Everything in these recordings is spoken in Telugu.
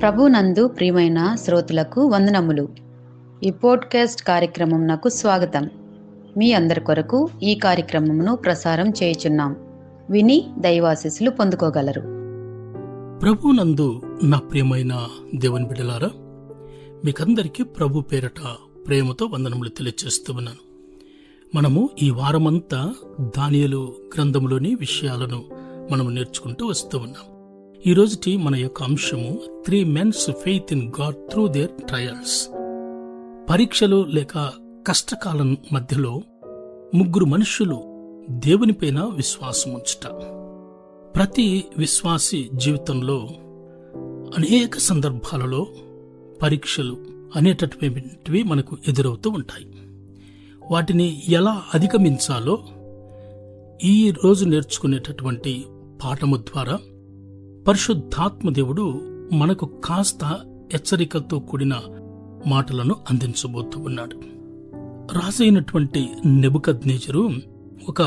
ప్రభునందు ప్రియమైన శ్రోతలకు వందనములు. ఈ పోడ్కాస్ట్ కార్యక్రమం నాకు స్వాగతం. మీ అందరి కొరకు ఈ కార్యక్రమమును ప్రసారం చేయుచున్నాం. విని దైవాశీస్సులు పొందుకోగలరు. ప్రభునందు నా ప్రియమైన దేవుని బిడ్డలారా మీకందరికీ ప్రభు పేరట ప్రేమతో వందనములు తెలియజేస్తూ ఉన్నాను. మనము ఈ వారమంతా దానియలు గ్రంథములోని విషయాలను మనము నేర్చుకుంటూ వస్తూ ఉన్నాం. ఈ రోజుటి మన యొక్క అంశము three men's faith in God through their trials పరీక్షలు లేక కష్టకాలం మధ్యలో ముగ్గురు మనుషులు దేవునిపైన విశ్వాసం ఉంచుట. ప్రతి విశ్వాసి జీవితంలో అనేక సందర్భాలలో పరీక్షలు అనేటటువంటివి మనకు ఎదురవుతూ ఉంటాయి. వాటిని ఎలా అధిగమించాలో ఈ రోజు నేర్చుకునేటటువంటి పాఠము ద్వారా పరిశుద్ధాత్మదేవుడు మనకు కాస్త హెచ్చరికతో కూడిన మాటలను అందించబోతూ ఉన్నాడు. రాజైనటువంటి నెబుకద్నేజరు ఒక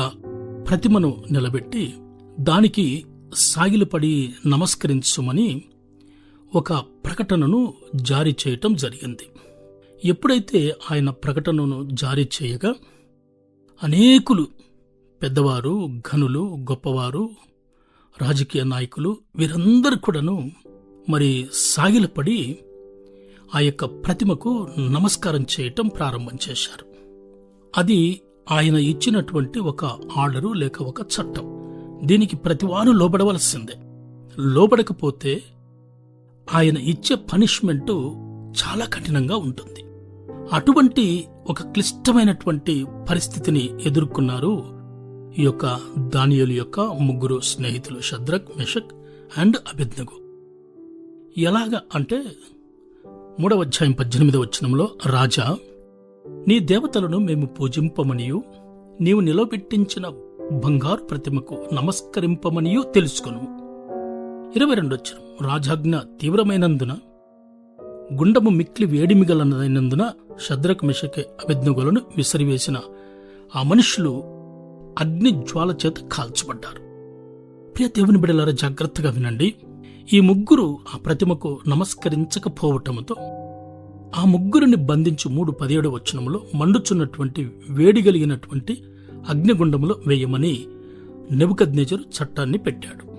ప్రతిమను నిలబెట్టి దానికి సాగిలపడి నమస్కరించుమని ఒక ప్రకటనను జారీ చేయటం జరిగింది. ఎప్పుడైతే ఆయన ప్రకటనను జారీ చేయగా అనేకులు పెద్దవారు ఘనులు గొప్పవారు రాజకీయ నాయకులు వీరందరూ కూడాను మరి సాగిలపడి ఆ యొక్క ప్రతిమకు నమస్కారం చేయటం ప్రారంభం చేశారు. అది ఆయన ఇచ్చినటువంటి ఒక ఆర్డరు లేక ఒక చట్టం. దీనికి ప్రతివారు లోబడవలసిందే. లోబడకపోతే ఆయన ఇచ్చే పనిష్మెంటు చాలా కఠినంగా ఉంటుంది. అటువంటి ఒక క్లిష్టమైనటువంటి పరిస్థితిని ఎదుర్కొన్నారు ఈ యొక్క దానియలు యొక్క ముగ్గురు స్నేహితులు షద్రక్ మెషక్ అండ్ అభిజ్ఞగు ఎలాగ అంటే మూడవ అధ్యాయం పద్దెనిమిదవ వచనంలో రాజా నీ దేవతలను మేము పూజింపమనియు నీవు నిలబెట్టించిన బంగారు ప్రతిమకు నమస్కరింపమనియు తెలుసుకును ఇరవై రెండు వచ్చిన రాజాజ్ఞ తీవ్రమైనందున గుండము మిక్లి వేడిమిగలనైనందున శద్రక్ మిషకే అభిజ్ఞగులను విసిరివేసిన ఆ మనుషులు అగ్ని జ్వాల చేత కాల్చబడ్డారు. ప్రియ దేవుని బిడలారా జాగ్రత్తగా వినండి. ఈ ముగ్గురు ఆ ప్రతిమకు నమస్కరించకపోవటంతో ఆ ముగ్గురిని బంధించి మూడు పదిహేడు వచనంలో మండుచున్నటువంటి వేడి కలిగినటువంటి అగ్నిగుండములో వేయమని నెబుకద్నేజరు చట్టాన్ని పెట్టాడు.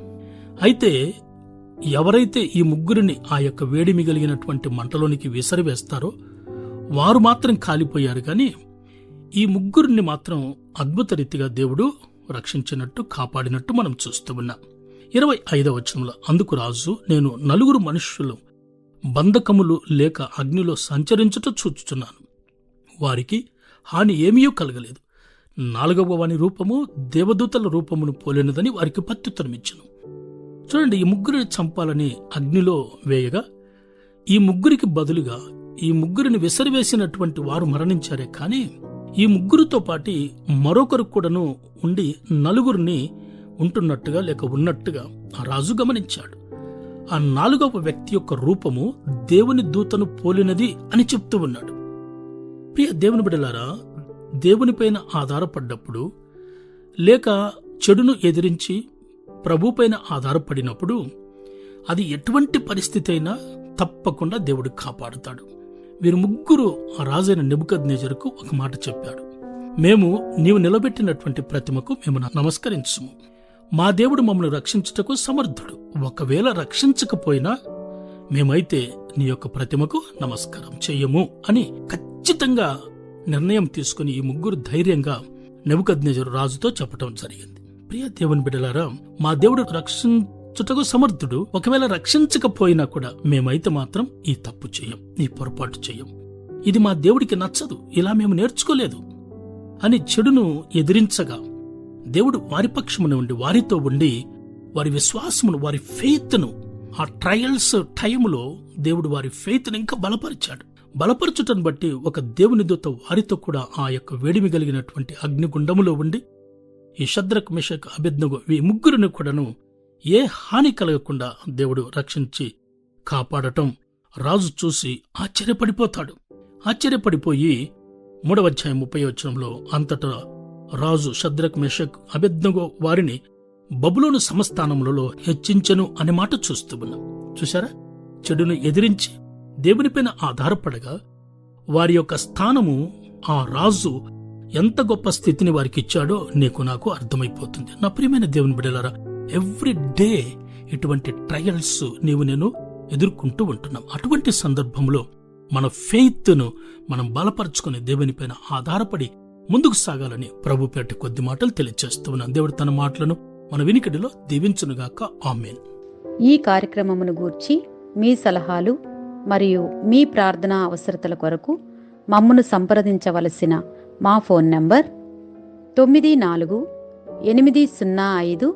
అయితే ఎవరైతే ఈ ముగ్గురిని ఆ యొక్క వేడిమి కలిగినటువంటి మంటలోనికి విసిరివేస్తారో వారు మాత్రం కాలిపోయారు. కానీ ఈ ముగ్గురిని మాత్రం అద్భుత రీతిగా దేవుడు రక్షించినట్టు కాపాడినట్టు మనం చూస్తూ ఉన్నాం. ఇరవై ఐదవ వచనంలో అందుకు రాజు నేను నలుగురు మనుష్యులు బంధకములు లేక అగ్నిలో సంచరించుట చూచుచున్నాను. వారికి హాని ఏమీ కలగలేదు. నాలుగవ వాని రూపము దేవదూతల రూపమును పోలినదని వారికి ప్రత్యుత్తరమిచ్చును చూడండి ఈ ముగ్గురిని చంపాలని అగ్నిలో వేయగా ఈ ముగ్గురికి బదులుగా ఈ ముగ్గురిని విసరివేసినటువంటి వారు మరణించారే కానీ ఈ ముగ్గురితో పాటి మరొకరు కూడాను ఉండి నలుగురిని ఉంటున్నట్టుగా లేక ఉన్నట్టుగా ఆ రాజు గమనించాడు. ఆ నాలుగవ వ్యక్తి యొక్క రూపము దేవుని దూతను పోలినది అని చెప్తూ ఉన్నాడు. ప్రియ దేవుని బిడలారా దేవునిపైన ఆధారపడ్డప్పుడు లేక చెడును ఎదిరించి ప్రభుపైన ఆధారపడినప్పుడు అది ఎటువంటి పరిస్థితి అయినా తప్పకుండా దేవుడు కాపాడుతాడు. వీరు ముగ్గురు ఆ రాజైన నెబుకద్నేజరుకు ఒక మాట చెప్పాడు. మేము నీవు నిలబెట్టినటువంటి ప్రతిమకు మేము నమస్కరించుము. మా దేవుడు మమ్మల్ని రక్షించుటకు సమర్థుడు. ఒకవేళ రక్షించకపోయినా మేమైతే నీ యొక్క ప్రతిమకు నమస్కారం చెయ్యము అని ఖచ్చితంగా నిర్ణయం తీసుకుని ఈ ముగ్గురు ధైర్యంగా నెబుకద్నేజరు రాజుతో చెప్పటం జరిగింది. ప్రియ దేవుని బిడ్డలారా మా దేవుడు రక్షించుటకు సమర్థుడు ఒకవేళ రక్షించకపోయినా కూడా మేమైతే మాత్రం ఈ తప్పు చెయ్యం ఈ పొరపాటు చెయ్యం ఇది మా దేవుడికి నచ్చదు ఇలా మేము నేర్చుకోలేదు అని చెడును ఎదిరించగా దేవుడు వారి పక్షమున ఉండి వారితో ఉండి వారి విశ్వాసమును వారి ఫెయిత్ను ఆ ట్రయల్స్ టైములో దేవుడు వారి ఫెయిత్ను ఇంకా బలపరిచాడు. బలపరచుటను బట్టి ఒక దేవుని దూత వారితో కూడా ఆ యొక్క వేడిమి కలిగినటువంటి అగ్నిగుండములో ఉండి ఈ శద్రక్ మిషక్ అభిజ్ఞగు ఈ ముగ్గురిని కూడాను ఏ హాని కలగకుండా దేవుడు రక్షించి కాపాడటం రాజు చూసి ఆశ్చర్యపడిపోతాడు. ఆశ్చర్యపడిపోయి మూడవ అధ్యాయం ముప్పై వచనంలో అంతటా రాజు షద్రక్ మెషక్ అభిజ్ఞగో వారిని బబులోను సమస్థానములలో హెచ్చించెను అనే మాట చూస్తూ ఉన్నాం. చూశారా? చెడును ఎదిరించి దేవునిపైన ఆధారపడగా వారి యొక్క స్థానము ఆ రాజు ఎంత గొప్ప స్థితిని వారికి ఇచ్చాడో నీకు నాకు అర్థమైపోతుంది. నా ప్రియమైన దేవుని బిడలారా ఎవ్రీ డే ఇటువంటి ట్రయల్స్ నీవు నేను ఎదుర్కొంటూ ఉంటున్నాం. అటువంటి సందర్భంలో మన ఫెయిత్ను మనం బలపరుచుకొని దేవునిపైన ఆధారపడి ముందుకు సాగాలని ప్రభు పేట కొద్ది మాటలు తెలియజేస్తూ దేవుడు తన మాటలను మన వినికిడిలో దీవించునుగాక. ఆమెన్. ఈ కార్యక్రమమును గూర్చి మీ సలహాలు మరియు మీ ప్రార్థనా అవసరతల కొరకు మమ్మను సంప్రదించవలసిన మా ఫోన్ నంబర్ తొమ్మిది నాలుగు ఎనిమిది సున్నా ఐదు